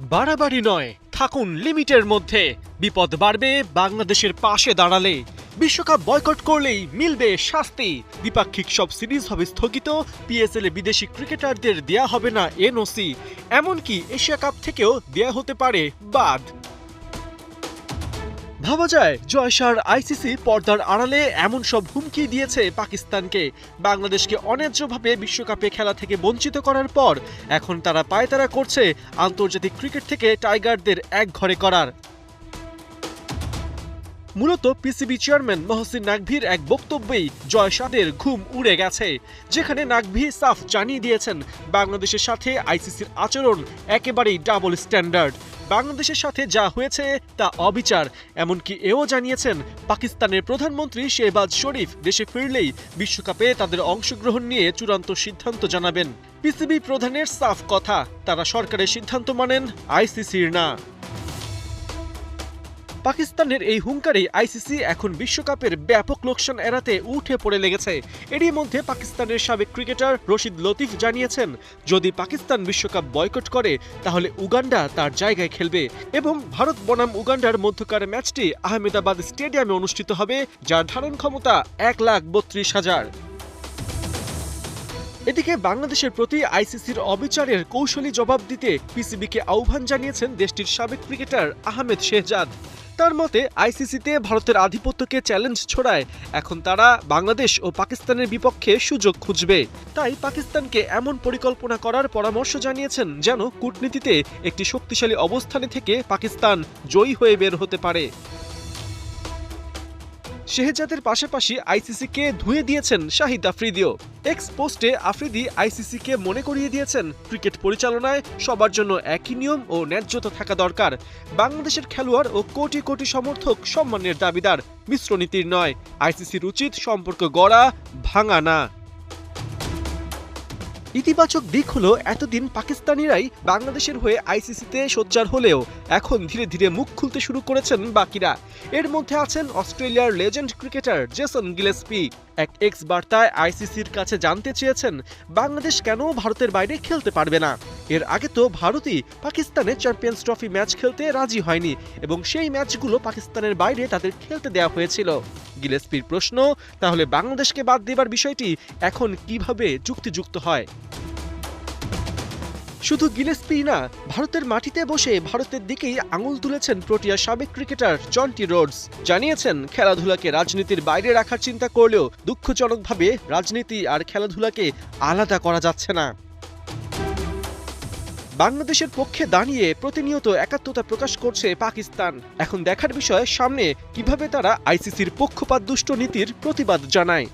বাড়াবাড়ি নয়, থাকুন লিমিটের মধ্যে। বিপদ বাড়বে, বাংলাদেশের পাশে দাঁড়ালে। বিশ্বকাপ বয়কট করলেই মিলবে শাস্তি। দ্বিপাক্ষিক সব সিরিজ হবে স্থগিত, পিএসএল এ বিদেশি ক্রিকেটারদের দেয়া হবে না এনওসি। এমনকি এশিয়া কাপ থেকেও দেয়া হতে পারে বাদ। ভাবা যায়, জয়সার আইসিসি পর্দার আড়ালে এমন সব হুমকি দিয়েছে পাকিস্তানকে। বাংলাদেশকে অন্যায্যভাবে বিশ্বকাপে খেলা থেকে বঞ্চিত করার পর, এখন তারা পায়তারা করছে আন্তর্জাতিক ক্রিকেট থেকে টাইগারদের এক ঘরে করার। মূলত পিসিবি চেয়ারম্যান মহসিন নাকভির এক বক্তব্যেই জয় ঘুম উড়ে গেছে, যেখানে নাকভি সাফ জানিয়ে দিয়েছেন, বাংলাদেশের সাথে আইসিসির আচরণ একেবারেই ডাবল স্ট্যান্ডার্ড বাংলাদেশের সাথে যা হয়েছে তা অবিচার, এমনকি এও জানিয়েছেন, পাকিস্তানের প্রধানমন্ত্রী শেহবাজ শরীফ দেশে ফিরলেই বিশ্বকাপে তাদের অংশগ্রহণ নিয়ে চূড়ান্ত সিদ্ধান্ত জানাবেন। পিসিবি প্রধানের সাফ কথা, তারা সরকারের সিদ্ধান্ত মানেন, আইসিসির না। পাকিস্তানের এই হুঙ্কারে আইসিসি এখন বিশ্বকাপের ব্যাপক লোকসান এড়াতে উঠে পড়ে লেগেছে। এরই মধ্যে পাকিস্তানের সাবেক ক্রিকেটার রশিদ লতিফ জানিয়েছেন, যদি পাকিস্তান বিশ্বকাপ বয়কট করে, তাহলে উগান্ডা তার জায়গায় খেলবে এবং ভারত বনাম উগান্ডার মধ্যকার ম্যাচটি আহমেদাবাদ স্টেডিয়ামে অনুষ্ঠিত হবে, যার ধারণ ক্ষমতা এক লাখ বত্রিশ হাজার। এদিকে বাংলাদেশের প্রতি আইসিসির অবিচারের কৌশলী জবাব দিতে পিসিবিকে আহ্বান জানিয়েছেন দেশটির সাবেক ক্রিকেটার আহমেদ শেহজাদ। তার মতে, আইসিসিতে ভারতের আধিপত্যকে চ্যালেঞ্জ ছড়ায়। এখন তারা বাংলাদেশ ও পাকিস্তানের বিপক্ষে সুযোগ খুঁজবে। তাই পাকিস্তানকে এমন পরিকল্পনা করার পরামর্শ জানিয়েছেন যেন কূটনীতিতে একটি শক্তিশালী অবস্থানে থেকে পাকিস্তান জয়ী হয়ে বের হতে পারে। শেহজাদের পাশাপাশি আইসিসিকে ধুয়ে দিয়েছেন শাহিদ আফ্রিদিও। এক্স পোস্টে আফ্রিদি আইসিসিকে মনে করিয়ে দিয়েছেন, ক্রিকেট পরিচালনায় সবার জন্য একই নিয়ম ও ন্যায্যতা থাকা দরকার। বাংলাদেশের খেলোয়াড় ও কোটি কোটি সমর্থক সম্মানের দাবিদার মিশ্র নীতির নয়। আইসিসির উচিত সম্পর্ক গড়া, ভাঙা না। ইতিবাচক দিক হলো এতদিন পাকিস্তানিরাই বাংলাদেশের হয়ে আইসিসিতে সোচ্চার হলেও এখন ধীরে ধীরে মুখ খুলতে শুরু করেছেন বাকিরা। এর মধ্যে আছেন অস্ট্রেলিয়ার লেজেন্ড ক্রিকেটার জেসন গিলেসপি। এক এক্স বার্তায় আইসিসির কাছে জানতে চেয়েছেন, বাংলাদেশ কেন ভারতের বাইরে খেলতে পারবে না? এর আগে তো ভারতই পাকিস্তানে চ্যাম্পিয়ন্স ট্রফি ম্যাচ খেলতে রাজি হয়নি এবং সেই ম্যাচগুলো পাকিস্তানের বাইরে তাদের খেলতে দেওয়া হয়েছিল। গিলেসপির প্রশ্ন, তাহলে বাংলাদেশকে বাদ দেবার বিষয়টি এখন কীভাবে যুক্তিযুক্ত হয়? শুধু গিলেসপি না, ভারতের মাটিতে বসে ভারতের দিকেই আঙুল তুলেছেন প্রোটিয়ার সাবেক ক্রিকেটার জন্টি রোডস। জানিয়েছেন, খেলাধুলাকে রাজনীতির বাইরে রাখার চিন্তা করলেও দুঃখজনকভাবে রাজনীতি আর খেলাধুলাকে আলাদা করা যাচ্ছে না। বাংলাদেশের পক্ষে দাঁড়িয়ে প্রতিনিয়ত একাত্মতা প্রকাশ করছে পাকিস্তান। এখন দেখার বিষয় সামনে, কীভাবে তারা আইসিসির পক্ষপাত দুষ্ট নীতির প্রতিবাদ জানায়।